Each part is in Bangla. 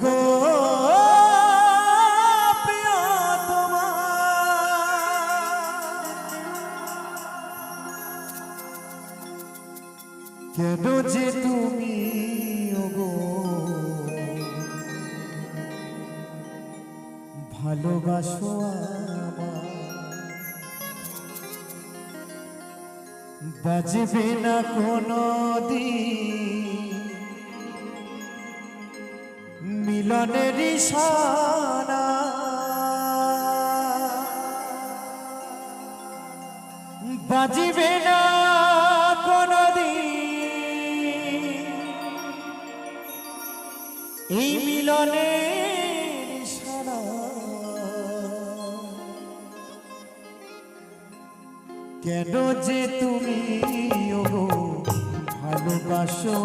গো কেন যে তুমি গো ভালোবাসো বাজবে না কোনো দিন মিলনের ইশারা বাজিবে না কোনো দিন এই মিলনের ইশারা কেন যে তুমি ভালোবাসো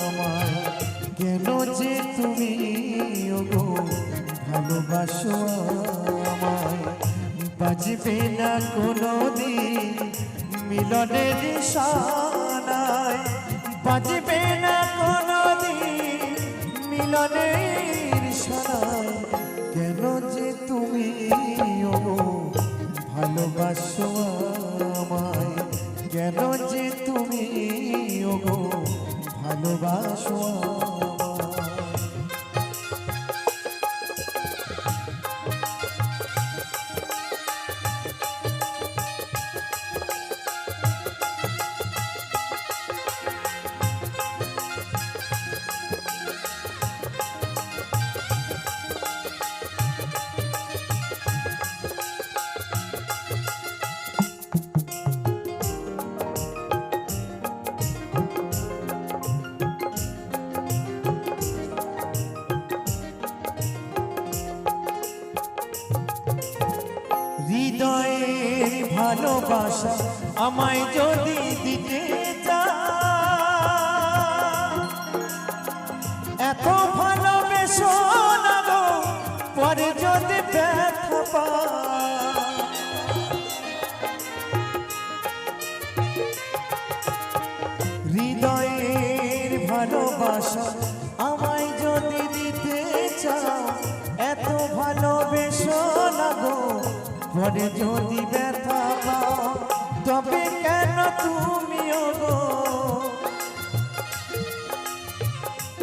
আমায়? কেন যে তুমি ওগো ভালোবাসো আমায়? বাজবে না কোনো দিন মিলনের সানায় বাজবে না কোনো দিন মিলনের ভালোবাসা আমায় যদি দিতে এত ভালোবেসো না গো, পরে যদি ব্যথা। হৃদয়ের ভালোবাসা আমায় যদি দিতে চাও এত ভালোবেসো না গো, পরে যদি ব্যথা তবে কেন তুমি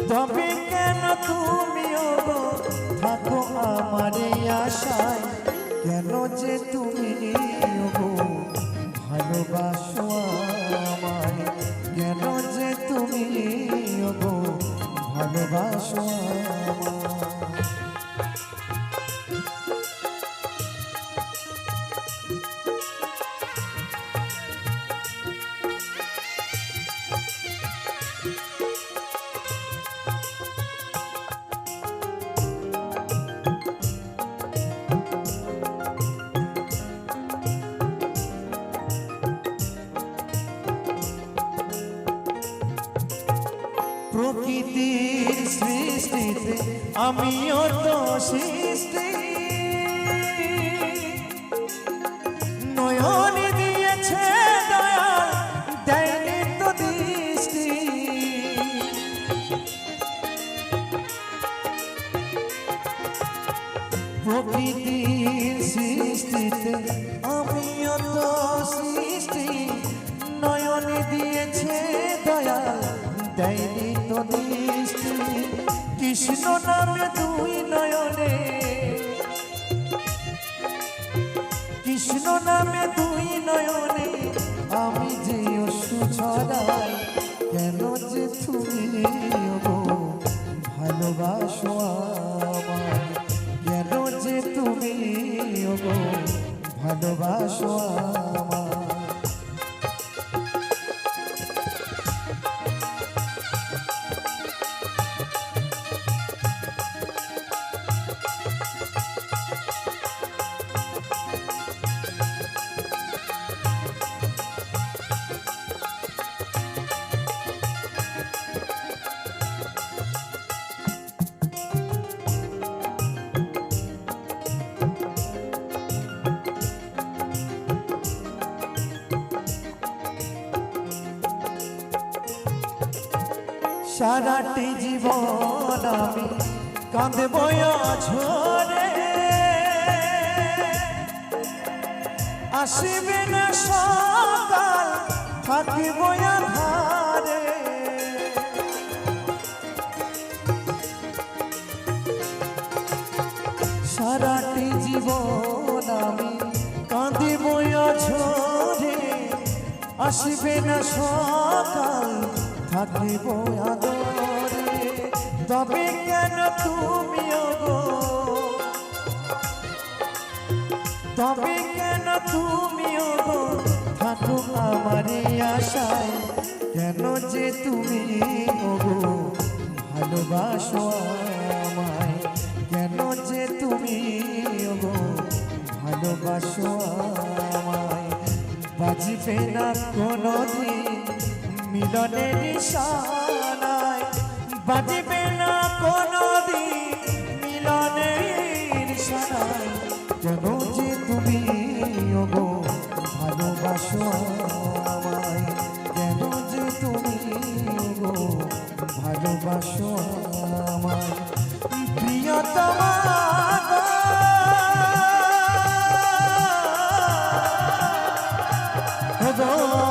তবে কেন তুমি থাকো আমার আশায়। কেন যে তুমি ভালোবাসো আমায়। কেন যে তুমি ভালোবাসো আমিও তো সৃষ্টি। নয়ন দিয়েছে দয়া দেয়নি তো দৃষ্টি। প্রকৃতির সৃষ্টিতে আমিও তো সৃষ্টি। নয়ন দিয়েছে দয়া দেয়নি তো দৃষ্টি। কৃষ্ণ নামে দুই নয়নে। কৃষ্ণ নামে দুই নয়নে আমি যে অসু ছড়াই সারাটি জীবন আমি কাঁদব ঝরে আসিবে না সকাল, থাকিব ধারে সারাটি জীবন আমি কাঁদিব ঝরে আসিবে না সকাল থাকিব আদরে? তবে কেন তুমি তবে কেন তুমি গো থাকো আমার এই আশায়, কেন যে তুমি গো ভালোবাসো আমায়, কেন যে তুমি গো ভালোবাসো আমায়, বাজবে না কোনো দিন মিলনের নিশানায় বাজবে না কোনো দিন মিলনের নিশানায়। কেন যে তুমি গো ভালোবাসো আমায়। কেন যে তুমি গো ভালোবাসো আমায়। প্রিয়তমা গো।